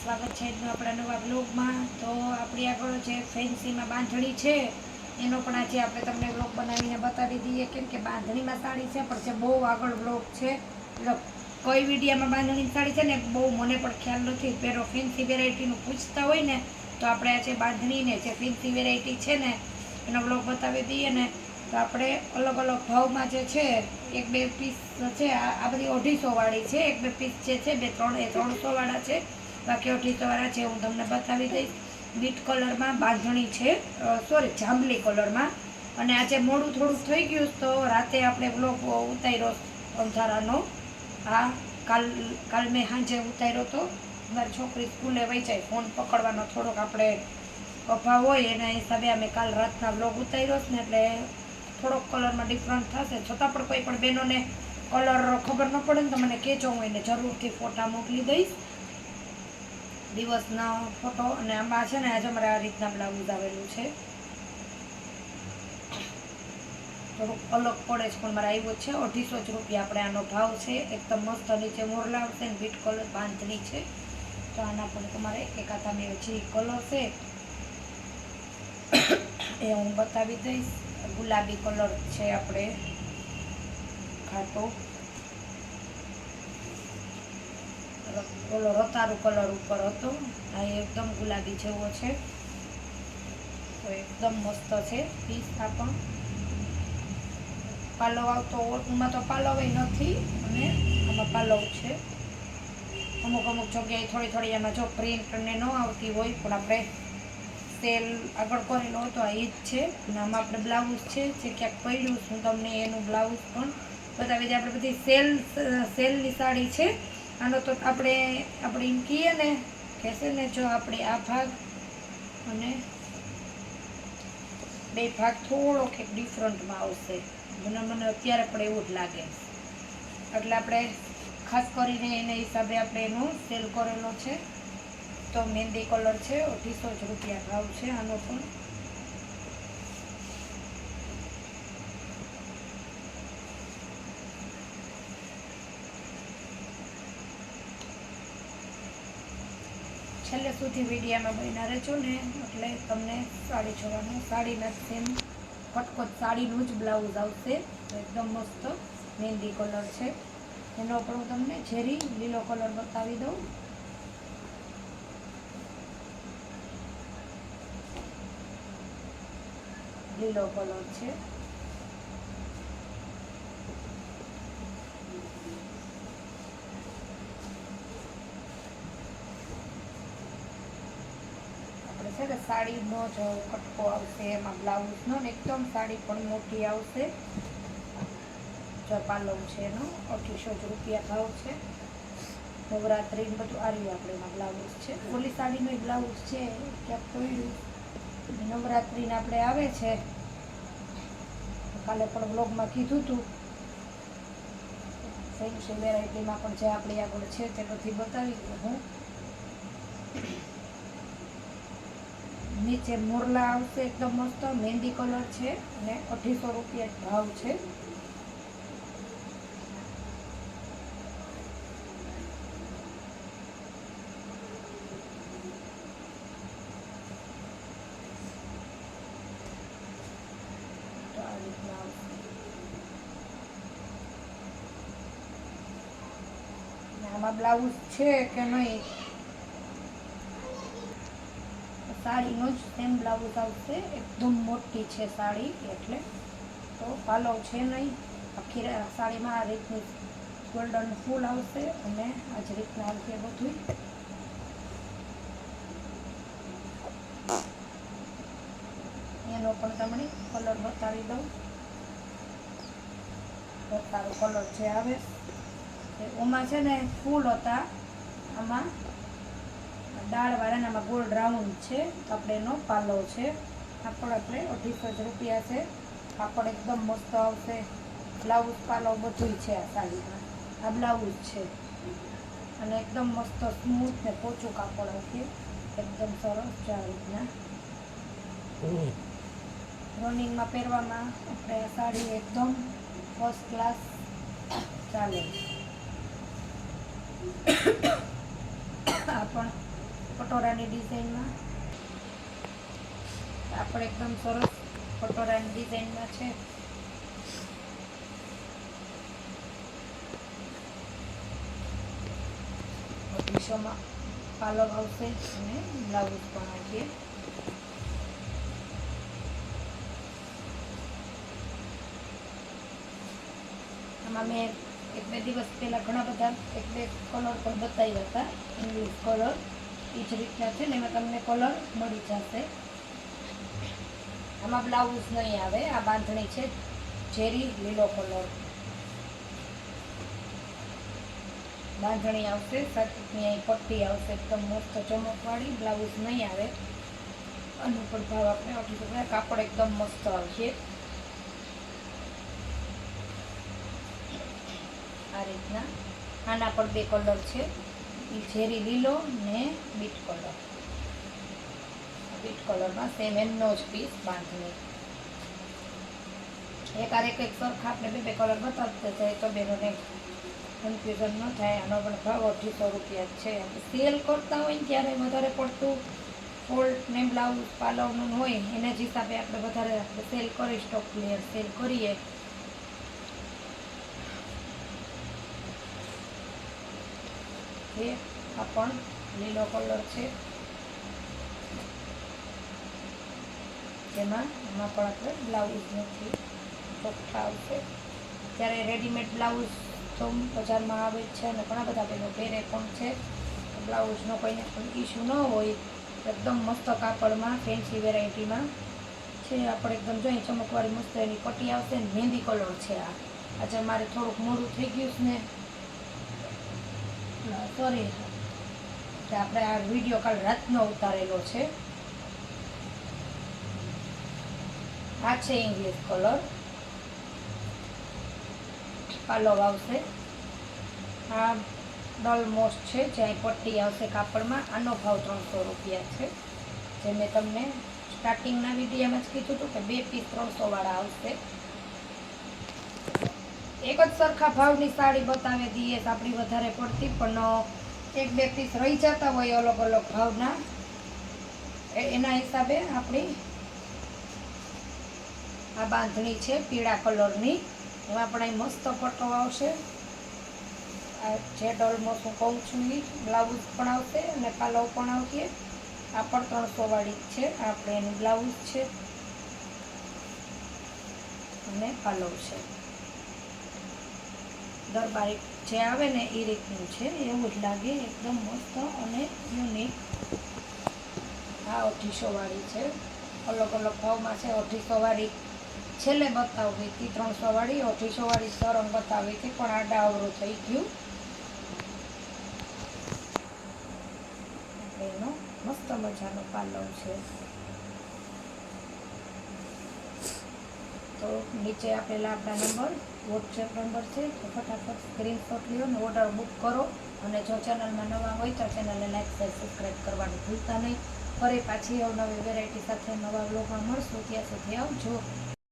સ્વાગત છે આજનો આપણા નવા બ્લોગમાં તો આપણી આગળ જે ફેન્સીમાં બાંધણી છે, એનો પણ આજે આપણે તમને બ્લોગ બનાવીને બતાવી દઈએ. કેમ કે બાંધણીમાં સાડી છે, પણ જે બહુ આગળ બ્લોગ છે કઈ વિડીયામાં બાંધણીની સાડી છે ને બહુ મને પણ ખ્યાલ નથી. પહેલો ફેન્સી વેરાયટીનું પૂછતા હોય ને, તો આપણે આજે બાંધણીને જે ફેન્સી વેરાયટી છે ને, એનો બ્લોગ બતાવી દઈએ ને. તો આપણે અલગ અલગ ભાવમાં જે છે, એક બે પીસ છે, આ આ બધી અઢીસો વાળી છે, એક બે પીસ જે છે, બે ત્રણ, એ ત્રણસો વાળા છે. બાકી તમારા છે, હું તમને બતાવી દઈશ. બીટ કલરમાં બાંધણી છે સોરી, જાંબલી કલરમાં. અને આજે મોડું થોડુંક થઈ ગયું તો રાતે આપણે બ્લોગ ઉતાર્યો અંધારાનો. હા, કાલ કાલ મેં સાંજે ઉતાર્યો તો. મારી છોકરી સ્કૂલે વહી ફોન પકડવાનો થોડોક આપણે અભાવ હોય, એના હિસાબે અમે કાલ રાતના બ્લોગ ઉતાર્યો ને એટલે થોડોક કલરમાં ડિફરન્ટ થશે. છતાં પણ કોઈ પણ બહેનોને કલર ખબર ન પડે ને તો મને કહેજો, હું એને જરૂરથી ફોટા મોકલી દઈશ. દિવસનો ફોટો અને આમાં છે ને આજે અમારે આ રીતના બ્લાઉઝ આવેલું છે. થોડુંક અલગ પડે છે, પણ મારે આવ્યો છે. અઢીસો જ રૂપિયા આપણે આનો ભાવ છે. એકદમ મસ્ત નીચે મોરલા આવશે ને, બીટ કલર બાંધણી છે. તો આના પણ તમારે એકાદા મેં જે કલર છે, એ હું બતાવી દઈશ. ગુલાબી કલર છે આપણે. ઘાટો ઓલો રતારું કલર ઉપર હતો. આ એકદમ ગુલાબી જેવો છે. તો એકદમ મસ્ત છે પીસ આ પાલવ આવતો ઓટમાં તો પાલવ નથી, અને આમાં પાલવ છે. અમુક અમુક જગ્યાએ થોડી થોડી એમાં જો પ્રિન્ટ ને આવતી હોય, પણ આપણે સેલ આગળ કરેલો હતો, આ એ જ છે. અને આમાં આપણે બ્લાઉઝ છે, જે ક્યાંક પડ્યું છું, તમને એનું બ્લાઉઝ પણ બતાવી દે આપણે બધી સેલ સેલની સાડી છે. આનો તો આપણે આપણે એમ કહીએ ને, કહેશે ને, જો આપણે આ ભાગ અને બે ભાગ થોડોક એક ડિફરન્ટમાં આવશે. મને મને અત્યારે પણ એવું જ લાગે. એટલે આપણે ખાસ કરીને એને હિસાબે આપણે એનો સેલ કરેલો છે. તો મહેંદી કલર છે, અઢીસો જ રૂપિયા ભાવ છે આનો પણ છેલ્લે સુધી મીડિયામાં બન્યા રહેજો ને. એટલે તમને સાડી જોવાનું સાડીના સેમ કટકોટ સાડીનું જ બ્લાઉઝ આવશે. એકદમ મસ્ત મહેંદી કલર છે. એનો પણ હું તમને ઝેરી લીલો કલર બતાવી દઉં. લીલો કલર છે આપણે છે ને સાડીનો જ કટકો આવશે, એમાં બ્લાઉઝનો ને એકદમ સાડી પણ મોટી આવશે. પાલવ છે એનો, અઢીસો જ રૂપિયા ભાવ છે. નવરાત્રી બધું આર્યું આપણે એમાં બ્લાઉઝ છે. ઓલી સાડીનો બ્લાઉઝ છે, ક્યાંક પડ્યું નવરાત્રીને આપણે આવે છે. કાલે પણ બ્લોગમાં કીધું હતું સેમ વેરાયટીમાં પણ જે આપણી આગળ છે તે બધી બતાવી દઉં હું. નીચે મોરલા આવશે એકદમ મસ્ત, મહેંદી કલર છે અને અઢીસો રૂપિયા ભાવ છે. આમાં બ્લાઉઝ છે કે નહીં? સાડીનો જ સેમ બ્લાઉઝ આવશે, એકદમ મોટી છે સાડી, એટલે તો પાલો છે નહીં. આખી સાડીમાં આ રીતની ગોલ્ડન ફૂલ આવશે અને આ જ રીતના આવશે બધું એનો પણ તમને કલર બતાવી દઉં. સારો કલર જે આવે ઓમાં છે ને ફૂલ હતા, આમાં દાળવાળા આમાં ગોળ રાઉન્ડ છે આપણે એનો પાલો છે. કાપડ આપણે અઢીસો જ રૂપિયા છે. કાપડ એકદમ મસ્ત આવશે. બ્લાઉઝ પાલો બધું છે આ સાડીમાં આ બ્લાઉઝ છે. અને એકદમ મસ્ત સ્મૂથ ને પોચું કાપડ હશે એકદમ સરસ ચાર રીતના. રનિંગમાં પહેરવામાં આપણે સાડી એકદમ ફર્સ્ટ ક્લાસ ચાલે. આ પણ પટોરાની ડિઝાઇનમાં. કાપડ એકદમ સરસ પટોરાની ડિઝાઇનમાં છે. પાલવ આવશે અને બ્લાઉઝ પણ આવશે આમાં મેં એક બે દિવસ પહેલાં ઘણા બધા, એક બે કલર પણ બતાવ્યા હતા ઇંગ્લિશ કલર એ જ રીતના છે ને એમાં તમને કલર મળી જશે. આમાં બ્લાઉઝ નહીં આવે, આ બાંધણી છે ઝેરી લીલો કલર બાંધણી આવશે અહીં પટ્ટી આવશે, એકદમ મસ્ત ચમકવાળી બ્લાઉઝ નહીં આવે. પણ ભાવ આપણે અઢીસો રૂપિયા કાપડ એકદમ મસ્ત આવશે. આ રીતના. આના પર બે કલર છે. ઝેરી લીલો ને બીટ કલર. બીટ કલરમાં સેમ એમનો જ પીસ બાંધણી એક આર એક સરખા આપણે બે બે કલર બતાવતા જાય તો બેનોને કન્ફ્યુઝન ન થાય. આનો પણ ભાવ અઢીસો રૂપિયા છે. સેલ કરતા હોય ત્યારે વધારે પડતું ફોલ્ટ ને બ્લાઉઝ પાલવનું હોય, એના જ હિસાબે આપણે વધારે સેલ કરી સ્ટોક ક્લિયર સેલ કરીએ. એ આ પણ લીલો કલર છે. તેમાં એમાં પણ આપણે બ્લાઉઝ નથી, ચોખ્ખા આવશે. ત્યારે રેડીમેડ બ્લાઉઝ તો બજારમાં આવે છે અને ઘણા બધા બહેનો પહેરે પણ છે. બ્લાઉઝનો કોઈને પણ ઇસ્યુ ન હોય, એકદમ મસ્ત કાપડમાં ફેન્સી વેરાયટીમાં છે, આપણે એકદમ જોઈએ ચમકવાળી મસ્ત એની પટ્ટી આવશે ને મહેંદી કલર છે આ. આજે મારે થોડુંક મોડું થઈ ગયું છે ને સોરી કે આપણે આ વીડિયો કાલ રાતનો ઉતારેલો છે. આ છે ઇંગ્લિશ કલર પાલો આવશે. આ ડલ મોસ્ટ છે, જ્યાં પટ્ટી આવશે કાપડમાં. આનો ભાવ ત્રણસો રૂપિયા છે. જે મેં તમને સ્ટાર્ટિંગના વિડીયામાં જ કીધું હતું કે બે પીસ ત્રણસો વાળા આવશે. એક જ સરખા ભાવની સાડી બતાવી દઈએ આપણી વધારે પડતી, પણ એક બે પીસ રહી જતા હોય અલગ અલગ ભાવના. એ- એના હિસાબે આપણી આ બાંધણી છે, પીળા કલરની. એમાં પણ અહીં મસ્ત પટ્ટો આવશે. આ જે ડોલમાં હું કહું છું એ બ્લાઉઝ પણ આવશે અને પાલવ પણ આવશે. આ પણ ત્રણસો વાળી જ છે આપણે એનું બ્લાઉઝ છે. અને પાલવ છે. દરબારી જે આવે ને એ રીતનું છે, એવું જ લાગે એકદમ મસ્ત અને યુનિક આ અઢીસોવાળી છે. અલગ અલગ ભાવમાં છે, અઢીસોવાળી. છેલ્લે બતાવવી હતી ત્રણસોવાળી, અઢીસોવાળી સરમ બતાવી હતી, પણ આ ડાવરું થઈ ગયું. એનો મસ્ત મજાનો પાલવ છે. તો નીચે આપેલા આપણા નંબર વોટ્સએપ નંબર છે, તો ફટાફટ સ્ક્રીનશોટ લ્યો ને ઓર્ડર બુક કરો. અને જો ચેનલમાં નવા હોય તો ચેનલને લાઈક શેર સબસ્ક્રાઈબ કરવાનું ભૂલતા નહીં. ફરી પાછી અવનવી વેરાયટી સાથે નવા બ્લોગમાં મળશું. ત્યાં સુધી આવજો.